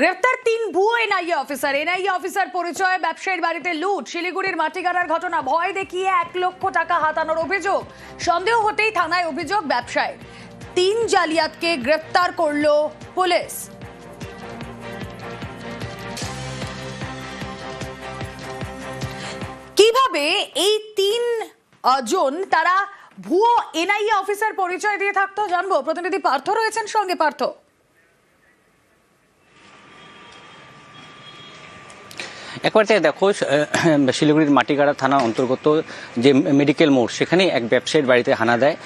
গ্রেফতার তিন ভুয়ো এনআইএ অফিসার। এনআইএ অফিসার পরিচয় ব্যবসায়ীর বাড়িতে লুট, শিলিগুড়ির মাটিগাড়ার ঘটনা, ভয় দেখিয়ে এক লক্ষ টাকা হাতানোর অভিযোগ। সন্দেহ হতেই থানায় অভিযোগ ব্যবসায় তিন জালিয়াতকে গ্রেফতার করল পুলিশ। কীভাবে এই তিন জন তারা ভুয়ো এনআইএ অফিসার পরিচয় দিয়ে থাকতো জানব? প্রতিনিধি পার্থ রয়েছেন সঙ্গে, পার্থ। একবার থেকে দেখো শিলিগুড়ির মাটিগাড়া থানা অন্তর্গত যে মেডিকেল মোড় সেখানে এক ব্যবসায়ীর বাড়িতে হানা দেয়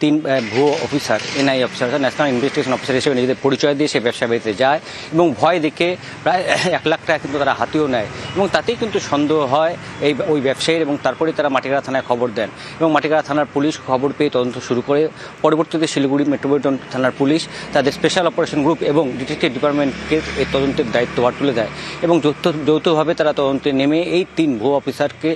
তিন ভুয়ো officer NI officer national investigation officer হিসেবে নিজেদের পরিচয় দিয়ে সেই ব্যবসা বাড়িতে যায় এবং ভয় দেখে প্রায় এক লাখ টাকা কিন্তু তারা হাতিয়েও নেয় এবং তাতেই কিন্তু সন্দেহ হয় এই ওই ব্যবসায়ীর এবং তারপরে তারা মাটিগাড়া থানায় খবর দেন এবং মাটিগাড়া থানার পুলিশ খবর পেয়ে তদন্ত শুরু করে। পরবর্তীতে শিলিগুড়ি মেট্রোপলিটন থানার পুলিশ তাদের স্পেশাল অপারেশন গ্রুপ এবং ডিটেকটিভ ডিপার্টমেন্টকে এই তদন্তের দায়িত্বভার তুলে দেয় এবং যৌথ যৌথ যৌথভাবে তারা তদন্তে নেমে এই তিন ভুয়ো অফিসারকে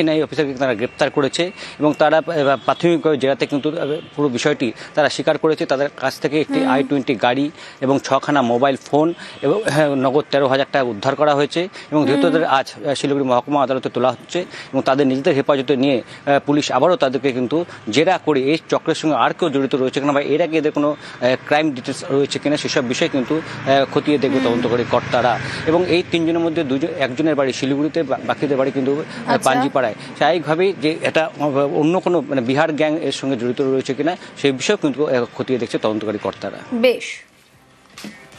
এনআই অফিসারকে তারা গ্রেপ্তার করেছে এবং তারা প্রাথমিকভাবে জেলাতে কিন্তু পুরো বিষয়টি তারা স্বীকার করেছে। তাদের কাছ থেকে একটি আই টোয়েন্টি গাড়ি এবং ছখানা মোবাইল ফোন এবং হ্যাঁ, নগদ তেরো হাজার টাকা উদ্ধার করা হয়েছে এবং ধৃতদের আজ আহ, শিলিগুড়ি মহকুমা আদালতে তোলা হচ্ছে এবং তাদের নিজেদের হেফাজতে নিয়ে পুলিশ আবারও তাদেরকে কিন্তু জেরা করে এই চক্রের সঙ্গে আর কেউ জড়িত রয়েছে কিনা বা এর আগে এদের কোনো ক্রাইম ডিটেলস রয়েছে কিনা সেসব বিষয় কিন্তু খতিয়ে দেখবে তদন্ত করে কর্তারা। এবং এই তিনজনের মধ্যে দুজন একজনের বাড়ি শিলিগুড়িতে বাকিদের বাড়ি কিন্তু আচ্ছা। পাঞ্জিপাড়ায় স্বাভাবিকভাবেই যে এটা অন্য কোনো মানে বিহার গ্যাং এর সঙ্গে জড়িত রয়েছে কিনা সেই বিষয়ে কিন্তু খতিয়ে দেখছে তদন্তকারী কর্তারা। বেশ।